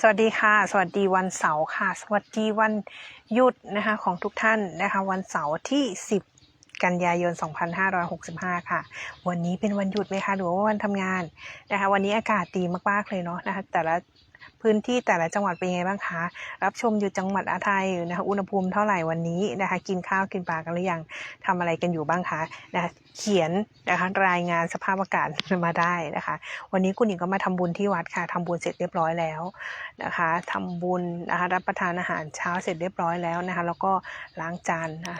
สวัสดีค่ะ สวัสดีวันเสาร์ค่ะ สวัสดีวันหยุดนะคะของทุกท่านนะคะ วันเสาร์ที่ 10 กันยายน 2565 ค่ะ วันนี้เป็นวันหยุดไหมคะหรือว่าวันทำงานนะคะ วันนี้อากาศดีมากๆเลยเนาะนะคะแต่ละ พื้นที่แต่ละจังหวัดเป็นยังไงบ้างคะ รับชมอยู่จังหวัดอะไรนะคะ อุณหภูมิเท่าไหร่วันนี้นะคะ กินข้าวกินปลากันหรือยังทำอะไรกันอยู่บ้างคะนะคะเขียนนะคะรายงานสภาพอากาศมาได้นะคะ วันนี้คุณหญิงก็มาทำบุญที่วัดค่ะทำบุญเสร็จเรียบร้อยแล้วนะคะทำบุญนะคะรับประทานอาหารเช้าเสร็จเรียบร้อยแล้วนะคะ แล้วก็ล้างจานนะ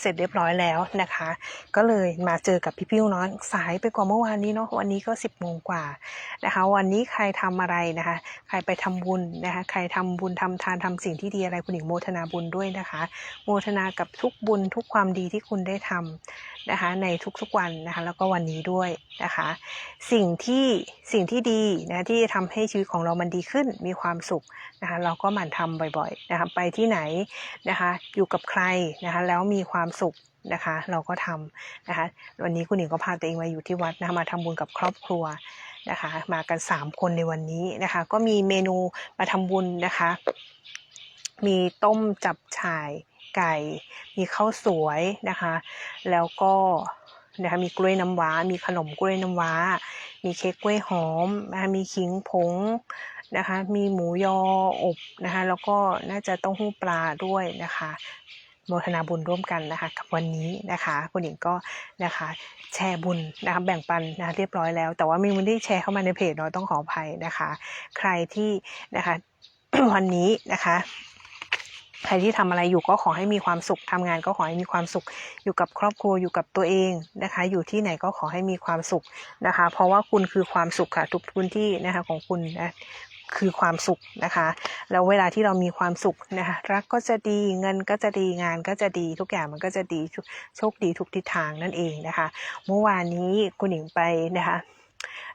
เสร็จเรียบร้อยแล้วนะคะ ก็เลยมาเจอกับพี่พิ้วน้อยสายไปกว่าเมื่อวานนี้เนาะวันนี้ก็ 10บโมงกว่านะคะ วันนี้ใครทำอะไรนะคะ ใครไปทำบุญนะคะ ใครทำบุญทำทานทำสิ่งที่ดีอะไรคุณหญิงโมทนาบุญด้วยนะคะ โมทนากับทุกบุญทุกความดีที่คุณได้ทำนะคะในทุกๆวันนะคะแล้วก็วันนี้ด้วยนะคะสิ่งที่สิ่งที่ดีนะที่จะทำให้ชีวิตของเรามันดีขึ้นมีความสุขนะคะเราก็หมั่นทำบ่อยๆนะคะไปที่ไหนนะคะอยู่กับใครนะคะแล้วมีความสุขนะคะเราก็ทำนะคะวันนี้คุณหญิงก็พาตัวเองมาอยู่ที่วัดนะคะมาทำบุญกับครอบครัวนะคะมากัน 3 คนในวันนี้นะคะก็มีเมนูมาทำบุญนะคะมีต้มจับฉ่าย ไก่ มีข้าวสวยนะคะ แล้วก็นะคะมีกล้วยน้ำว้า มีขนมกล้วยน้ำว้า มีเค้กกล้วยหอมนะคะมีขิงผงนะคะ มีหมูยออบนะคะ แล้วก็น่าจะต้าหู้ปลาด้วยนะคะโมทนาบุญร่วมกันนะคะกับวันนี้นะคะคุณหญิงก็นะคะแชร์บุญนะคะแบ่งปันนะคะเรียบร้อยแล้ว แต่ว่ามีไม่ได้แชร์เข้ามาในเพจเนาะต้องขออภัยนะคะ ใครที่นะคะวันนี้นะคะ ใครที่ทำอะไรอยู่ก็ขอให้มีความสุขทำงานก็ขอให้มีความสุข อยู่กับครอบครัวอยู่กับตัวเองนะคะ อยู่ที่ไหนก็ขอให้มีความสุขนะคะ เพราะว่าคุณคือความสุขค่ะทุกพื้นที่นะคะของคุณนะคือความสุขนะคะ แล้วเวลาที่เรามีความสุขนะคะรักก็จะดีเงินก็จะดีงานก็จะดีทุกอย่างมันก็จะดีโชคดีทุกทิศทางนั่นเองนะคะ เมื่อวานนี้คุณหญิงไปนะคะ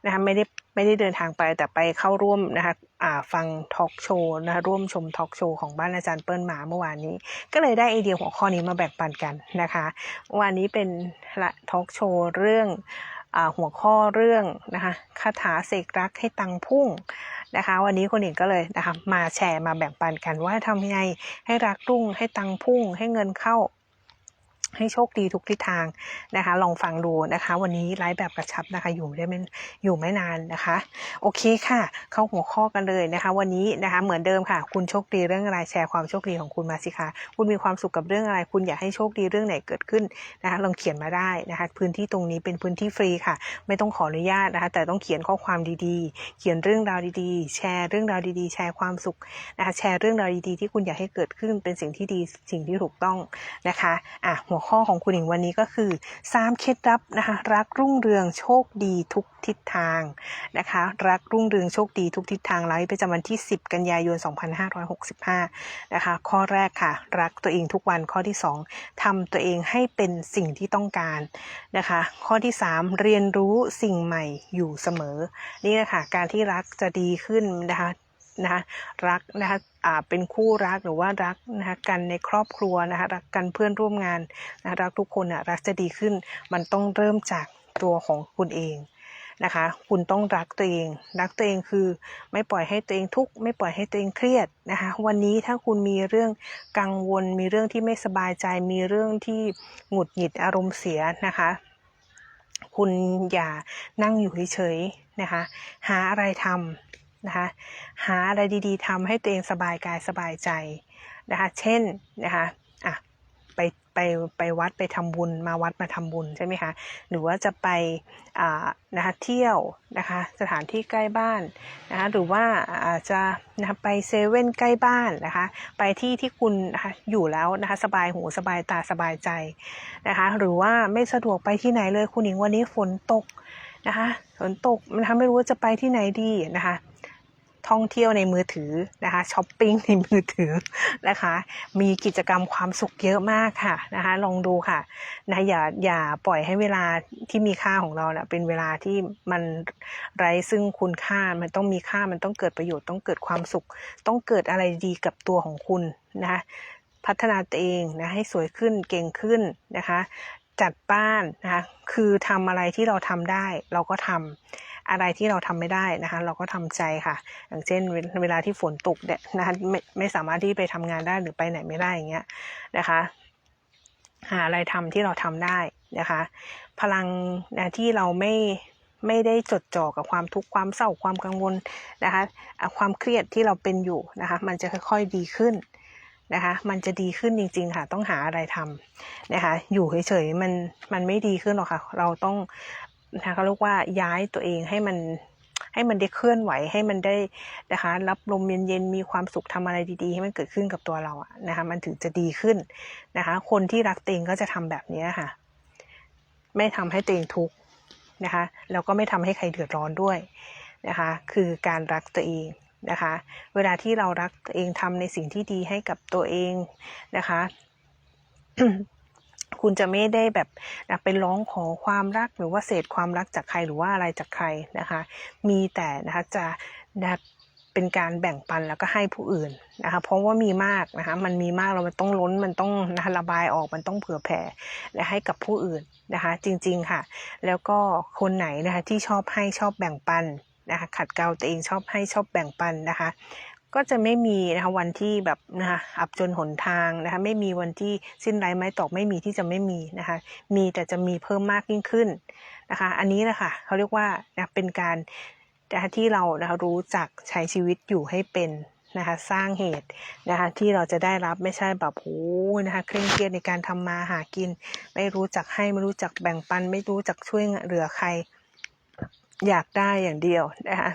นะคะไม่ได้ไม่ได้เดินทางไปแต่ไปเข้าร่วมนะคะอ่าฟังทอล์กโชว์นะคะร่วมชมทอล์กโชว์ของบ้านอาจารย์เปิ้ลมาเมื่อวานนี้ ก็เลยได้ไอเดียหัวข้อนี้มาแบ่งปันกันนะคะวันนี้เป็นละทอล์กโชว์เรื่องอ่าหัวข้อเรื่องนะคะคาถาเสกรักให้ตังพุ่งนะคะ วันนี้คนอื่นก็เลยนะคะมาแชร์มาแบ่งปันกันว่าทำยังไงให้รักรุ่งให้ตังพุ่ง ให้เงินเข้า ให้โชคดีทุกทิศทางนะคะ ลองฟังดูนะคะ วันนี้ไลฟ์แบบกระชับนะคะ อยู่ได้ไม่อยู่ไม่นานนะคะ โอเคค่ะ เข้าหัวข้อกันเลยนะคะ วันนี้นะคะ เหมือนเดิมค่ะ คุณโชคดีเรื่องอะไรแชร์ความโชคดีของคุณมาสิคะคุณมีความสุขกับเรื่องอะไร คุณอยากให้โชคดีเรื่องไหนเกิดขึ้นนะคะ ลองเขียนมาได้นะคะ พื้นที่ตรงนี้เป็นพื้นที่ฟรีค่ะ ไม่ต้องขออนุญาตนะคะ แต่ต้องเขียนข้อความดีๆ เขียนเรื่องราวดีๆ แชร์เรื่องราวดีๆ แชร์ความสุขนะคะ แชร์เรื่องราวดีๆ ที่คุณอยากให้เกิดขึ้นเป็นสิ่งที่ดีสิ่งที่ถูกต้องนะคะ อะหัวข้อของคุณหญิงวันนี้ก็คือสามเคล็ดลับนะคะรักรุ่งเรืองโชคดีทุกทิศทางนะคะรักรุ่งเรืองโชคดีทุกทิศทางไลฟ์ประจำวันที่ 10 กันยายน 2565 นะคะข้อแรกค่ะ รักตัวเองทุกวันข้อที่ 2ทำตัวเองให้เป็นสิ่งที่ต้องการนะคะข้อที่ 3 เรียนรู้สิ่งใหม่อยู่เสมอ นี่นะคะการที่รักจะดีขึ้นนะคะ นะคะรักนะคะอ่าเป็นคู่รักหรือว่ารักนะคะกันในครอบครัวนะคะรักกันเพื่อนร่วมงานนะคะรักทุกคนอะรักจะดีขึ้น มันต้องเริ่มจากตัวของคุณเองนะคะ คุณต้องรักตัวเอง รักตัวเองคือไม่ปล่อยให้ตัวเองทุกข์ไม่ปล่อยให้ตัวเองเครียดนะคะ วันนี้ถ้าคุณมีเรื่องกังวล มีเรื่องที่ไม่สบายใจ มีเรื่องที่หงุดหงิดอารมณ์เสียนะคะ คุณอย่านั่งอยู่เฉยๆนะคะ หาอะไรทำ นะคะหาอะไรดีๆทำให้ตัวเองสบายกายสบายใจนะคะเช่นนะคะอะไปไปไปวัดไปทำบุญมาวัดมาทำบุญใช่ไหมคะหรือว่าจะไปอ่านะคะเที่ยวนะคะสถานที่ใกล้บ้านนะคะหรือว่าอาจจะนะคะไปเซเว่นใกล้บ้านนะคะไปที่ที่คุณนะคะอยู่แล้วนะคะสบายหูสบายตาสบายใจนะคะหรือว่าไม่สะดวกไปที่ไหนเลยคุณหญิงวันนี้ฝนตกนะคะฝนตกนะคะไม่รู้ว่าจะไปที่ไหนดีนะคะ ท่องเที่ยวในมือถือนะคะช้อปปิ้งในมือถือนะคะ มีกิจกรรมความสุขเยอะมากค่ะนะคะ ลองดูค่ะนะอย่าอย่าปล่อยให้เวลาที่มีค่าของเราเนะ่ะเป็นเวลาที่มันไร้ซึ่งคุณค่ามันต้องมีค่ามันต้องเกิดประโยชน์ต้องเกิดความสุข ต้องเกิดอะไรดีกับตัวของคุณนะคะพัฒนาตัวเองนะให้สวยขึ้นเก่งขึ้นนะคะ จัดบ้านนะคะคือทำอะไรที่เราทำได้เราก็ทำ อะไรที่เราทำไม่ได้นะคะเราก็ทำใจค่ะ อย่างเช่นเวลาที่ฝนตกเนี่ยนะคะไม่ไม่สามารถที่ไปทำงานได้หรือไปไหนไม่ได้อย่างเงี้ยนะคะหาอะไรทำที่เราทำได้นะคะ พลังนะที่เราไม่ไม่ได้จดจ่อกับความทุกข์ความเศร้าความกังวลนะคะความเครียดที่เราเป็นอยู่นะคะ มันจะค่อยๆดีขึ้นนะคะ มันจะดีขึ้นจริง ๆ ค่ะ ต้องหาอะไรทำนะคะ อยู่เฉยๆมันมันไม่ดีขึ้นหรอกค่ะ เราต้อง นะคะเขาเรียกว่าย้ายตัวเองให้มันให้มันได้เคลื่อนไหวให้มันได้นะคะรับลมเย็นๆมีความสุขทำอะไรดีๆ ให้มันเกิดขึ้นกับตัวเราอะนะคะมันถึงจะดีขึ้นนะคะ คนที่รักตัวเองก็จะทำแบบนี้ค่ะ ไม่ทำให้ตัวเองทุกข์นะคะแล้วก็ไม่ทำให้ใครเดือดร้อนด้วยนะคะ คือการรักตัวเองนะคะ เวลาที่เรารักตัวเองทำในสิ่งที่ดีให้กับตัวเองนะคะ คุณจะไม่ได้แบบนะไปร้องขอความรักหรือว่าเศษความรักจากใครหรือว่าอะไรจากใครนะคะ มีแต่นะคะจะนะเป็นการแบ่งปันแล้วก็ให้ผู้อื่นนะคะ เพราะว่ามีมากนะคะ มันมีมากเรามันต้องล้น มันต้องนะคะระบายออก มันต้องเผื่อแผ่ และให้กับผู้อื่นนะคะ จริง ๆค่ะ แล้วก็คนไหนนะคะที่ชอบให้ชอบแบ่งปันนะคะ ขัดเกลาตัวเองชอบให้ชอบแบ่งปันนะคะ ก็จะไม่มีนะคะวันที่แบบนะคะอับจนหนทางนะคะไม่มีวันที่สิ้นไร้ไม้ตอกไม่มีที่จะไม่มีนะคะมีแต่จะมีเพิ่มมากยิ่งขึ้นนะคะอันนี้แหละค่ะเขาเรียกว่านะเป็นการนะคะที่เรานะคะรู้จักใช้ชีวิตอยู่ให้เป็นนะคะสร้างเหตุนะคะที่เราจะได้รับไม่ใช่แบบโอ้ยนะคะเคร่งเครียดในการทำมาหากิน ไม่รู้จักให้ไม่รู้จักแบ่งปัน ไม่รู้จักช่วยเหลือใคร อยากได้อย่างเดียวนะคะ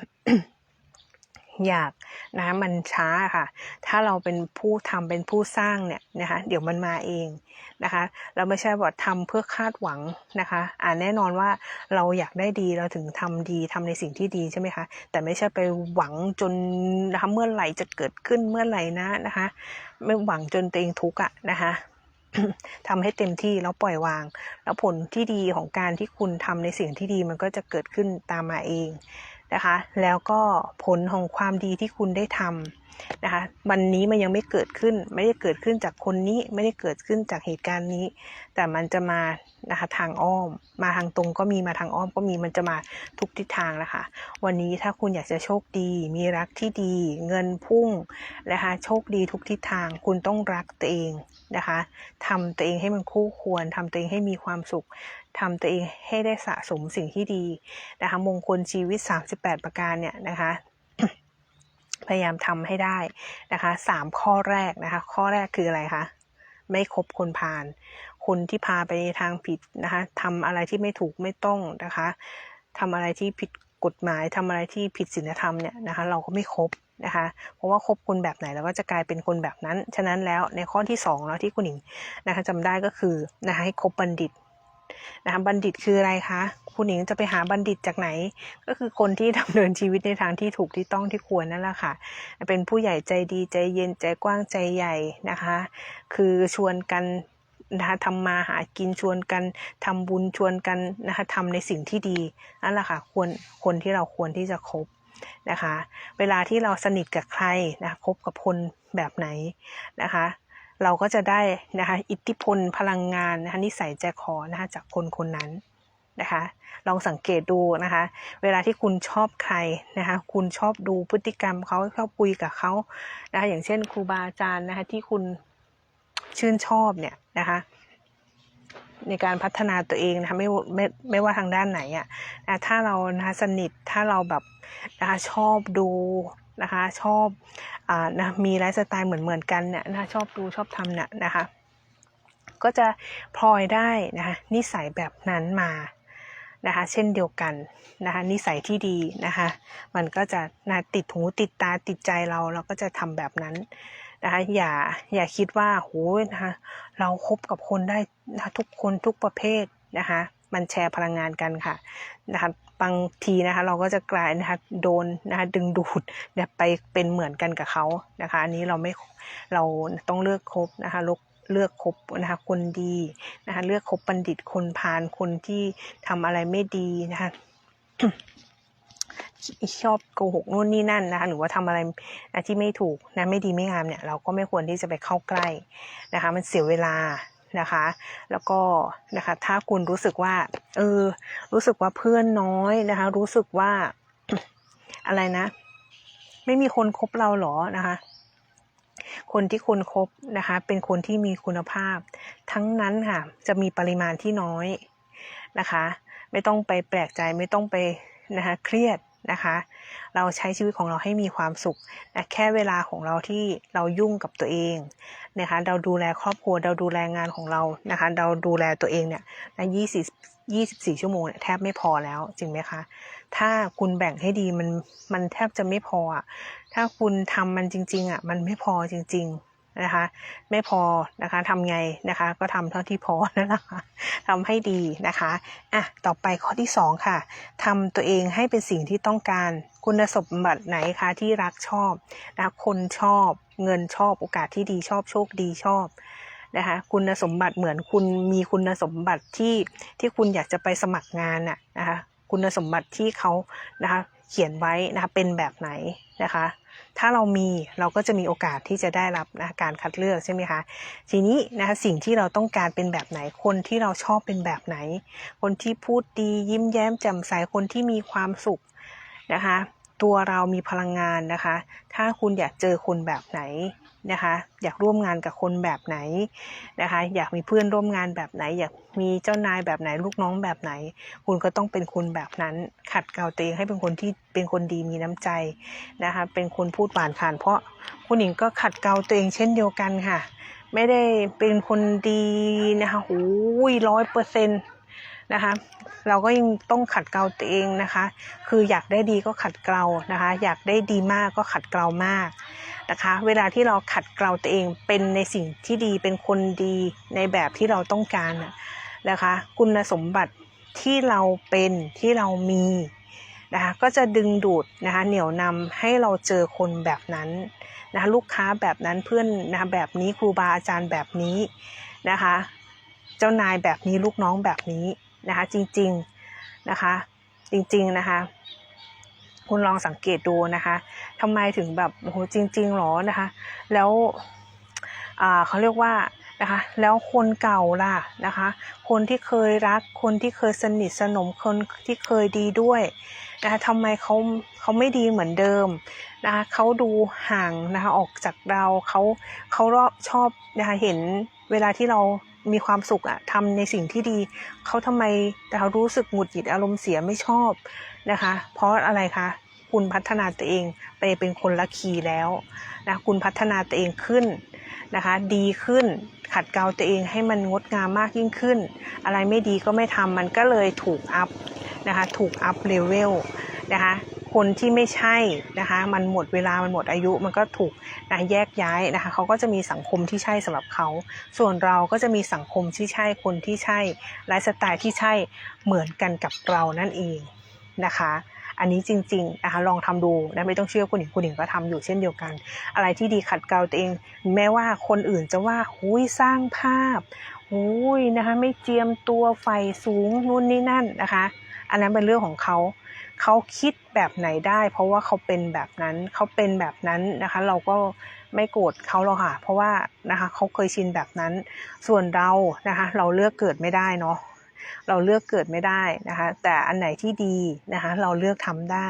อยากนะมันช้าค่ะ ถ้าเราเป็นผู้ทำเป็นผู้สร้างเนี่ยนะคะ เดี๋ยวมันมาเองนะคะ เราไม่ใช่ว่าทำเพื่อคาดหวังนะคะอ่าแน่นอนว่าเราอยากได้ดีเราถึงทำดีทำในสิ่งที่ดีใช่ไหมคะ แต่ไม่ใช่ไปหวังจนนะคะเมื่อไหร่จะเกิดขึ้นเมื่อไหร่นะนะคะ ไม่หวังจนตัวเองทุกข์อะนะคะทำให้เต็มที่แล้วปล่อยวาง แล้วผลที่ดีของการที่คุณทำในสิ่งที่ดีมันก็จะเกิดขึ้นตามมาเอง นะคะ แล้วก็ผลของความดีที่คุณได้ทำนะคะ วันนี้มันยังไม่เกิดขึ้น ไม่ได้เกิดขึ้นจากคนนี้ ไม่ได้เกิดขึ้นจากเหตุการณ์นี้ แต่มันจะมานะคะทางอ้อม มาทางตรงก็มีมาทางอ้อมก็มี มันจะมาทุกทิศทางนะคะ วันนี้ถ้าคุณอยากจะโชคดี มีรักที่ดี เงินพุ่งนะคะ โชคดีทุกทิศทาง คุณต้องรักตัวเองนะคะทำตัวเองให้มันคู่ควรทำตัวเองให้มีความสุข ทำตัวเองให้ได้สะสมสิ่งที่ดีนะคะมงคลชีวิต 38 ประการเนี่ยนะคะพยายามทำให้ได้นะคะสามข้อแรกนะคะ ข้อแรกคืออะไรคะไม่คบคนพาลคนที่พาไปในทางผิดนะคะทำอะไรที่ไม่ถูกไม่ต้องนะคะทำอะไรที่ผิดกฎหมายทำอะไรที่ผิดศีลธรรมเนี่ยนะคะ เราก็ไม่คบนะคะ เพราะว่าคบคนแบบไหนเราก็จะกลายเป็นคนแบบนั้น ฉะนั้นแล้วในข้อที่สองเนาะที่คุณหญิงนะคะจำได้ก็คือนะคะให้คบบัณฑิต นะคะบัณฑิตคืออะไรคะคุณหญิงจะไปหาบัณฑิตจากไหน ก็คือคนที่ดำเนินชีวิตในทางที่ถูกที่ต้องที่ควรนั่นแหละค่ะ เป็นผู้ใหญ่ใจดีใจเย็นใจกว้างใจใหญ่นะคะ คือชวนกันนะคะทำมาหากินชวนกันทำบุญชวนกันนะคะทำในสิ่งที่ดีนั่นแหละค่ะควรคนที่เราควรที่จะคบนะคะ เวลาที่เราสนิทกับใครนะคบกับคนแบบไหนนะคะ เราก็จะได้นะคะอิทธิพลพลังงานนะคะนิสัยใจคอนะคะจากคนคนนั้นนะคะลองสังเกตดูนะคะ เวลาที่คุณชอบใครนะคะ คุณชอบดูพฤติกรรมเขาชอบคุยกับเขานะคะอย่างเช่นครูบาอาจารย์นะคะที่คุณชื่นชอบเนี่ยนะคะ ในการพัฒนาตัวเองนะคะไม่ไม่ไม่ว่าทางด้านไหนอะ่ะถ้าเรานะคะสนิทถ้าเราแบบนะคะชอบดู นะคะ ชอบอ่านะมีไลฟ์สไตล์เหมือนเหมือนกันเนี่ยนะคะชอบดูชอบทำเนี่ยนะคะ ก็จะพลอยได้นะคะนิสัยแบบนั้นมานะคะเช่นเดียวกันนะคะนิสัยที่ดีนะคะมันก็จะนะติดหูติดตาติดใจเราเราก็จะทำแบบนั้นนะคะอย่าอย่าคิดว่าโหนะคะเราครบกับคนได้นะะทุกคนทุกประเภทนะคะมันแชร์พลังงานกันค่ะนะคะ บางทีนะคะเราก็จะกลายนะคะโดนนะคะดึงดูดเนี่ยไปเป็นเหมือนกันกับเขานะคะอันนี้เราไม่เราต้องเลือกคบนะคะลกเลือกคบนะคะคนดีนะคะเลือกคบบัณฑิตคนพาลคนที่ทำอะไรไม่ดีนะคะชอบโกหกนู่นนี่นั่นนะคะหรือว่าทำอะไรนะที่ไม่ถูกนะไม่ดีไม่งามเนี่ยเราก็ไม่ควรที่จะไปเข้าใกล้นะคะมันเสียเวลา นะคะ แล้วก็นะคะถ้าคุณรู้สึกว่า เออ รู้สึกว่าเพื่อนน้อยนะคะ รู้สึกว่าอะไรนะ ไม่มีคนคบเราหรอนะคะคนที่คุณคบนะคะ เป็นคนที่มีคุณภาพ ทั้งนั้นค่ะ จะมีปริมาณที่น้อยนะคะ ไม่ต้องไปแปลกใจไม่ต้องไปนะคะเครียด นะคะ เราใช้ชีวิตของเราให้มีความสุขนะแค่เวลาของเราที่เรายุ่งกับตัวเองนะคะ เราดูแลครอบครัว เราดูแลงานของเรานะคะ เราดูแลตัวเองเนี่ยนะยี่สิบยี่สิบสี่ชั่วโมงเนี่ยแทบไม่พอแล้วจริงไหมคะ ถ้าคุณแบ่งให้ดีมันมันแทบจะไม่พออะถ้าคุณทำมันจริง ๆอะมันไม่พอจริง ๆ นะคะไม่พอนะคะทำไงนะคะ ก็ทำเท่าที่พอนั่นแหละค่ะทำให้ดีนะคะอะต่อไปข้อที่สองค่ะทำตัวเองให้เป็นสิ่งที่ต้องการคุณสมบัติไหนคะที่รักชอบนะคะคนชอบเงินชอบโอกาสที่ดีชอบโชคดีชอบนะคะคุณสมบัติเหมือนคุณมีคุณสมบัติที่ที่คุณอยากจะไปสมัครงานน่ะนะคะคุณสมบัติที่เขานะคะ เขียนไว้นะคะเป็นแบบไหนนะคะ ถ้าเรามีเราก็จะมีโอกาสที่จะได้รับนะการคัดเลือกใช่ไหมคะทีนี้นะคะสิ่งที่เราต้องการเป็นแบบไหนคนที่เราชอบเป็นแบบไหน คนที่พูดดียิ้มแย้มแจ่มใสคนที่มีความสุขนะคะ ตัวเรามีพลังงานนะคะ ถ้าคุณอยากเจอคนแบบไหน นะคะ อยากร่วมงานกับคนแบบไหนนะคะ อยากมีเพื่อนร่วมงานแบบไหน อยากมีเจ้านายแบบไหนลูกน้องแบบไหน คุณก็ต้องเป็นคนแบบนั้น ขัดเกลาตัวเองให้เป็นคนที่เป็นคนดีมีน้ำใจนะคะ เป็นคนพูดหวานขาน เพราะคุณหญิงก็ขัดเกลาตัวเองเช่นเดียวกันค่ะ ไม่ได้เป็นคนดีนะคะหูยร้อยเปอร์เซ็นต์นะคะเราก็ยังต้องขัดเกลาตัวเองนะคะ คืออยากได้ดีก็ขัดเกลานะคะ อยากได้ดีมากก็ขัดเกลามาก นะคะ เวลาที่เราขัดเกลาตัวเองเป็นในสิ่งที่ดีเป็นคนดีในแบบที่เราต้องการนะคะ คุณสมบัติที่เราเป็นที่เรามีนะคะก็จะดึงดูดนะคะเหนี่ยวนำให้เราเจอคนแบบนั้นนะคะลูกค้าแบบนั้นเพื่อนนะคะแบบนี้ครูบาอาจารย์แบบนี้นะคะ เจ้านายแบบนี้ลูกน้องแบบนี้นะคะจริงๆนะคะจริงๆนะคะ คุณลองสังเกตดูนะคะทำไมถึงแบบโหจริงๆหรอนะคะ แล้วเขาเรียกว่านะคะ แล้วคนเก่าล่ะนะคะ คนที่เคยรัก คนที่เคยสนิทสนมคนที่เคยดีด้วยนะคะทำไมเขาเขาไม่ดีเหมือนเดิมนะคะเขาดูห่างนะคะออกจากเราเขาเขาชอบนะคะเห็นเวลาที่เรา มีความสุขอะทำในสิ่งที่ดี เขาทำไมเรารู้สึกหงุดหงิดอารมณ์เสียไม่ชอบนะคะ เพราะอะไรคะคุณพัฒนาตัวเองไปเป็นคนละคีแล้วนะคุณพัฒนาตัวเองขึ้นนะคะ ดีขึ้นขัดเกลาตัวเองให้มันงดงามมากยิ่งขึ้น อะไรไม่ดีก็ไม่ทำมันก็เลยถูกอัพนะคะ ถูกอัพเลเวลนะคะ คนที่ไม่ใช่นะคะ มันหมดเวลามันหมดอายุมันก็ถูกนะแยกย้ายนะคะเขาก็จะมีสังคมที่ใช่สำหรับเขา ส่วนเราก็จะมีสังคมที่ใช่คนที่ใช่ไลฟ์สไตล์ที่ใช่เหมือนกันกับเรานั่นเองนะคะอันนี้จริงๆนะคะลองทำดูนะไม่ต้องเชื่อคุณหญิงคุณหญิงก็ทำอยู่เช่นเดียวกัน อะไรที่ดีขัดเกลาตัวเอง แม้ว่าคนอื่นจะว่าหุยสร้างภาพหุยนะคะไม่เจียมตัวไฟสูงนู่นนี่นั่นนะคะ อันนั้นเป็นเรื่องของเขา เขาคิดแบบไหนได้ เพราะว่าเขาเป็นแบบนั้นเขาเป็นแบบนั้นนะคะ เราก็ไม่โกรธเขาหรอกค่ะ เพราะว่านะคะเขาเคยชินแบบนั้น ส่วนเรานะคะ เราเลือกเกิดไม่ได้เนาะเราเลือกเกิดไม่ได้นะคะ แต่อันไหนที่ดีนะคะ เราเลือกทำได้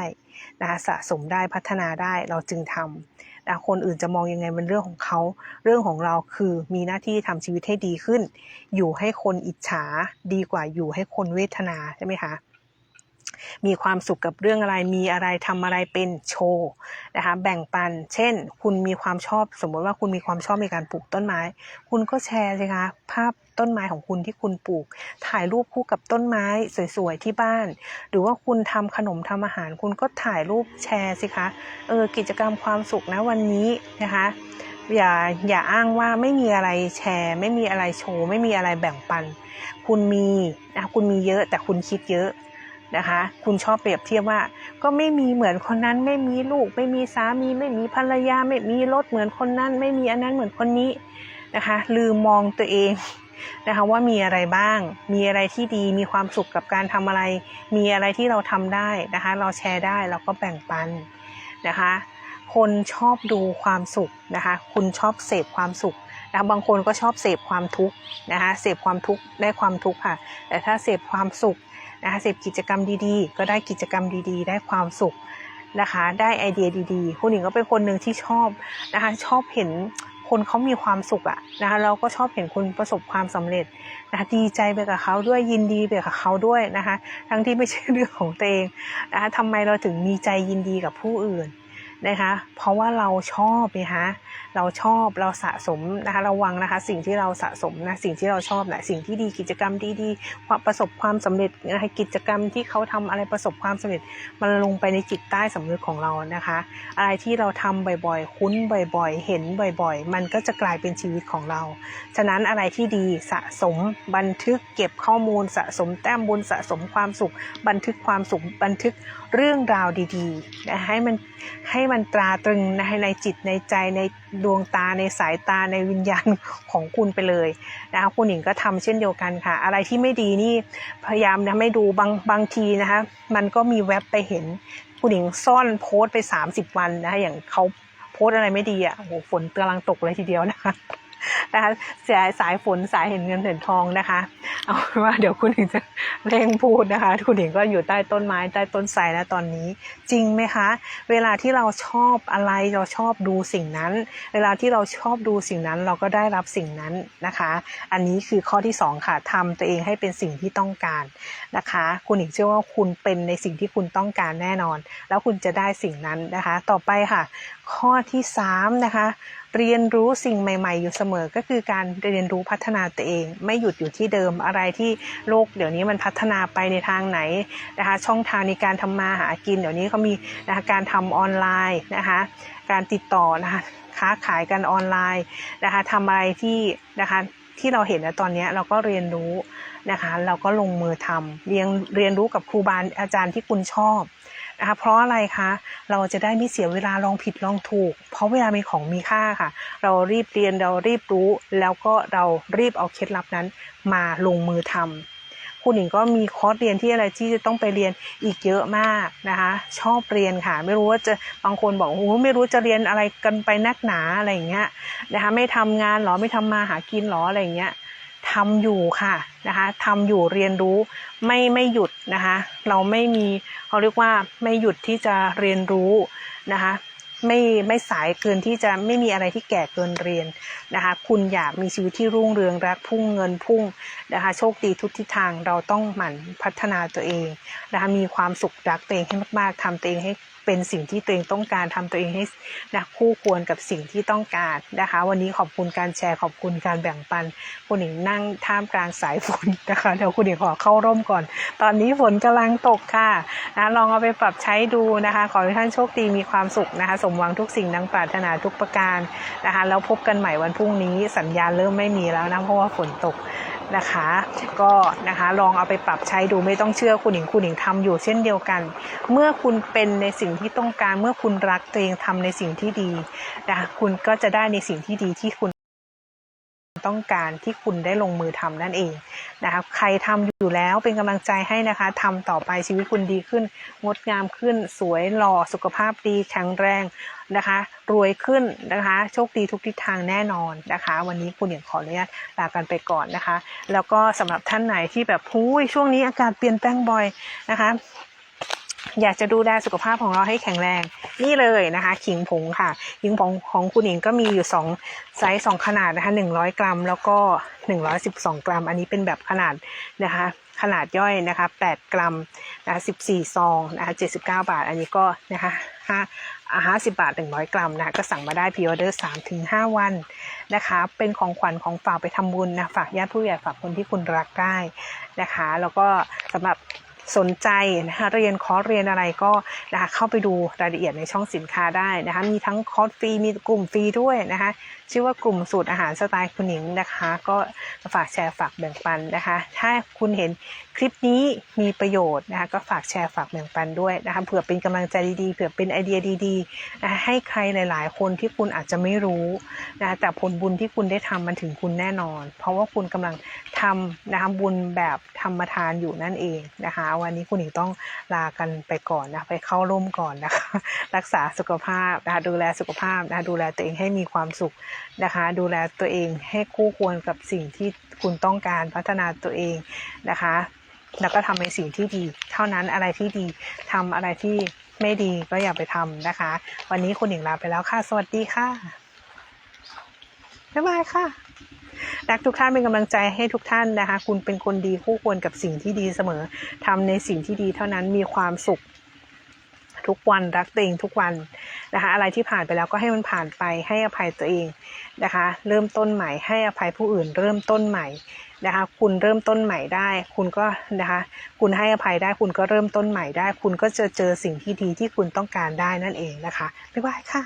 นะคะ สะสมได้พัฒนาได้เราจึงทำนะคนอื่นจะมองยังไงเป็นเรื่องของเขา เรื่องของเราคือมีหน้าที่ทำชีวิตให้ดีขึ้น อยู่ให้คนอิจฉาดีกว่าอยู่ให้คนเวทนาใช่ไหมคะ มีความสุขกับเรื่องอะไร มีอะไรทำอะไรเป็นโชว์นะคะแบ่งปัน เช่น คุณมีความชอบสมมติว่าคุณมีความชอบในการปลูกต้นไม้ คุณก็แชร์สิคะภาพต้นไม้ของคุณที่คุณปลูก ถ่ายรูปคู่กับต้นไม้สวยๆที่บ้าน หรือว่าคุณทำขนมทำอาหาร คุณก็ถ่ายรูปแชร์สิคะเออกิจกรรมความสุขนะวันนี้นะคะอย่าอย่าอ้างว่าไม่มีอะไรแชร์ ไม่มีอะไรโชว์ ไม่มีอะไรแบ่งปัน คุณมีนะคุณมีเยอะแต่คุณคิดเยอะ นะคะ คุณชอบเปรียบเทียบว่า ก็ไม่มีเหมือนคนนั้น ไม่มีลูก ไม่มีสามี ไม่มีภรรยา ไม่มีรถเหมือนคนนั้น ไม่มีอันนั้นเหมือนคนนี้นะคะ ลืมมองตัวเองนะคะว่ามีอะไรบ้าง มีอะไรที่ดี มีความสุขกับการทำอะไร มีอะไรที่เราทำได้นะคะ เราแชร์ได้เราก็แบ่งปันนะคะ คนชอบดูความสุขนะคะ คุณชอบเสพความสุขนะะบางคนก็ชอบเสพความทุกข์นะคะ เสพความทุกข์ได้ความทุกข์ค่ะ แต่ถ้าเสพความสุข นะคะเสพกิจกรรมดีๆ ก็ได้กิจกรรมดีๆ ได้ความสุขนะคะ ได้ไอเดียดีๆ คุณหญิงก็เป็นคนหนึ่งที่ชอบนะคะ ชอบเห็นคนเขามีความสุขอะนะคะเราก็ชอบเห็นคนประสบความสำเร็จนะคะดีใจไปกับเขาด้วยยินดีไปกับเขาด้วยนะคะ ทั้งที่ไม่ใช่เรื่องของตัวเองนะคะทำไมเราถึงมีใจยินดีกับผู้อื่น นะคะ เพราะว่าเราชอบนะคะเราชอบเราสะสมนะคะระวังนะคะ สิ่งที่เราสะสมนะสิ่งที่เราชอบนะสิ่งที่ดีกิจกรรมดีๆความประสบความสำเร็จนะคะกิจกรรมที่เขาทำอะไรประสบความสำเร็จมันลงไปในจิตใต้สำนึกของเรานะคะ อะไรที่เราทำบ่อยๆ คุ้นบ่อยๆ เห็นบ่อยๆ มันก็จะกลายเป็นชีวิตของเรา ฉะนั้นอะไรที่ดีสะสมบันทึกเก็บข้อมูลสะสมแต้มบุญสะสมความสุข บันทึกความสุขบันทึกเรื่องราวดีๆนะให้มันให้มันตราตรึงนะในจิตในใจในดวงตาในสายตาในวิญญาณของคุณไปเลยนะคะคุณหญิงก็ทำเช่นเดียวกันค่ะ อะไรที่ไม่ดีนี่พยายามนะไม่ดูบางบางทีนะคะมันก็มีแว็บไปเห็นคุณหญิงซ่อนโพสต์ไป 30 วันนะคะอย่างเขาโพสต์อะไรไม่ดีอะโอ้โหฝนกำลังตกเลยทีเดียวนะคะ นะคะสายสายฝนสายเห็นเงินเห็นทองนะคะ เอาว่าเดี๋ยวคุณหญิงจะเร่งพูดนะคะ คุณหญิงก็อยู่ใต้ต้นไม้ใต้ต้นไทรแล้วตอนนี้ จริงไหมคะ เวลาที่เราชอบอะไรเราชอบดูสิ่งนั้น เวลาที่เราชอบดูสิ่งนั้นเราก็ได้รับสิ่งนั้นนะคะ อันนี้คือข้อที่สองค่ะทำตัวเองให้เป็นสิ่งที่ต้องการนะคะ คุณหญิงเชื่อว่าคุณเป็นในสิ่งที่คุณต้องการแน่นอน แล้วคุณจะได้สิ่งนั้นนะคะ ต่อไปค่ะ ข้อที่สามนะคะ เรียนรู้สิ่งใหม่ ๆ อยู่เสมอ ก็คือการเรียนรู้พัฒนาตัวเอง ไม่หยุดอยู่ที่เดิมอะไรที่โลกเดี๋ยวนี้มันพัฒนาไปในทางไหนนะคะช่องทางในการทำมาหากิน เดี๋ยวนี้เขามีนะคะการทำออนไลน์นะคะการติดต่อนะคะค้าขายกันออนไลน์นะคะทำอะไรที่นะคะที่เราเห็นนะตอนนี้เราก็เรียนรู้นะคะ เราก็ลงมือทำเรียนเรียนรู้กับครูบาอาจารย์ที่คุณชอบ นะคะเพราะอะไรคะ เราจะได้ไม่เสียเวลาลองผิดลองถูก เพราะเวลาเป็นของมีค่าค่ะ เรารีบเรียนเรารีบรู้ แล้วก็เรารีบเอาเคล็ดลับนั้น มาลงมือทำคุณหญิงก็มีคอร์สเรียนที่อะไรที่จะต้องไปเรียนอีกเยอะมากนะคะ ชอบเรียนค่ะ ไม่รู้ว่าจะบางคนบอกโอ้โหไม่รู้จะเรียนอะไรกันไปนักหนาอะไรอย่างเงี้ยนะคะไม่ทำงานหรอไม่ทำมาหากินหรออะไรอย่างเงี้ย ทำอยู่ค่ะนะคะทำอยู่เรียนรู้ไม่ไม่หยุดนะคะ เราไม่มีเขาเรียกว่าไม่หยุดที่จะเรียนรู้นะคะไม่ไม่สายเกินที่จะไม่มีอะไรที่แก่เกินเรียนนะคะ คุณอยากมีชีวิตที่รุ่งเรืองรักพุ่งเงินพุ่งนะคะ โชคดีทุกทิศทางเราต้องหมั่นพัฒนาตัวเองนะคะมีความสุขรักตัวเองให้มากๆทำตัวเองให้ เป็นสิ่งที่ตัวเองต้องการทำตัวเองให้นะคู่ควรกับสิ่งที่ต้องการนะคะ วันนี้ขอบคุณการแชร์ขอบคุณการแบ่งปัน คุณหญิงนั่งท่ามกลางสายฝนนะคะ เดี๋ยวคุณหญิงขอเข้าร่มก่อน ตอนนี้ฝนกำลังตกค่ะนะลองเอาไปปรับใช้ดูนะคะ ขอให้ท่านโชคดีมีความสุขนะคะ สมหวังทุกสิ่งดังปรารถนาทุกประการนะคะแล้วพบกันใหม่วันพรุ่งนี้สัญญาณเริ่มไม่มีแล้วนะเพราะว่าฝนตก นะคะ ก็นะคะลองเอาไปปรับใช้ดูไม่ต้องเชื่อคุณหญิงคุณหญิงทำอยู่เช่นเดียวกัน เมื่อคุณเป็นในสิ่งที่ต้องการเมื่อคุณรักตัวเองทำในสิ่งที่ดีนะคะคุณก็จะได้ในสิ่งที่ดีที่คุณ ต้องการที่คุณได้ลงมือทำนั่นเองนะคะใครทำอยู่แล้วเป็นกำลังใจให้นะคะทำต่อไปชีวิตคุณดีขึ้น งดงามขึ้น สวยหล่อสุขภาพดีแข็งแรงนะคะ รวยขึ้นนะคะ โชคดีทุกทิศทางแน่นอนนะคะ วันนี้คุณหญิงขออนุญาตลากันไปก่อนนะคะ แล้วก็สำหรับท่านไหนที่แบบหูยช่วงนี้อากาศเปลี่ยนแปลงบ่อยนะคะ อยากจะดูแลสุขภาพของเราให้แข็งแรง นี่เลยนะคะขิงผงค่ะขิงผงของคุณหญิงก็มีอยู่สองไซส์สองขนาดนะคะหนึ่งร้อยกรัม แล้วก็หนึ่งร้อยสิบสองกรัม อันนี้เป็นแบบขนาดนะคะขนาดย่อยนะคะแปดกรัมนะคะสิบสี่ซองนะคะเจ็ดสิบเก้าบาท อันนี้ก็นะคะห้าห้าสิบบาทหนึ่งร้อยกรัมนะคะก็สั่งมาได้พรีออเดอร์สามถึงห้าวันนะคะ เป็นของขวัญของฝากไปทำบุญนะ ฝากญาติผู้ใหญ่ฝากคนที่คุณรักได้นะคะ แล้วก็สำหรับ สนใจนะคะเรียนคอร์สเรียนอะไรก็นะคะเข้าไปดูรายละเอียดในช่องสินค้าได้นะคะมีทั้งคอร์สฟรีมีกลุ่มฟรีด้วยนะคะชื่อว่ากลุ่มสูตรอาหารสไตล์คุณหญิงนะคะ ก็ฝากแชร์ฝากแบ่งปันนะคะ ถ้าคุณเห็น ลิปนี้มีประโยชน์นะคะก็ฝากแชร์ฝากแบ่งปันด้วยนะคะเผื่อเป็นกำลังใจดีๆเผื่อเป็นไอเดียดีๆนะให้ใครหลาย ๆ คนที่คุณอาจจะไม่รู้นะคะแต่ผลบุญที่คุณได้ทำมันถึงคุณแน่นอน เพราะว่าคุณกำลังทำนะคะบุญแบบธรรมทานอยู่นั่นเองนะคะวันนี้คุณหญิงต้องลากันไปก่อนนะไปเข้าร่มก่อนนะคะรักษาสุขภาพนะคะดูแลสุขภาพนะคะดูแลตัวเองให้มีความสุขนะคะดูแลตัวเองให้คู่ควรกับสิ่งที่คุณต้องการพัฒนาตัวเองนะคะ แล้วก็ทำในสิ่งที่ดี เท่านั้นอะไรที่ดีทำอะไรที่ไม่ดีก็อย่าไปทำนะคะ วันนี้คุณหญิงลาไปแล้วค่ะ สวัสดีค่ะบ๊ายบายค่ะรักทุกท่านเป็นกำลังใจให้ทุกท่านนะคะ คุณเป็นคนดีคู่ควรกับสิ่งที่ดีเสมอทำในสิ่งที่ดีเท่านั้นมีความสุขทุกวันรักตัวเองทุกวันนะคะ อะไรที่ผ่านไปแล้วก็ให้มันผ่านไปให้อภัยตัวเองนะคะ เริ่มต้นใหม่ให้อภัยผู้อื่น เริ่มต้นใหม่ นะคะ คุณเริ่มต้นใหม่ได้ คุณก็นะคะ คุณให้อภัยได้ คุณก็เริ่มต้นใหม่ได้ คุณก็จะเจอสิ่งที่ดีที่คุณต้องการได้นั่นเองนะคะบ๊ายบายค่ะ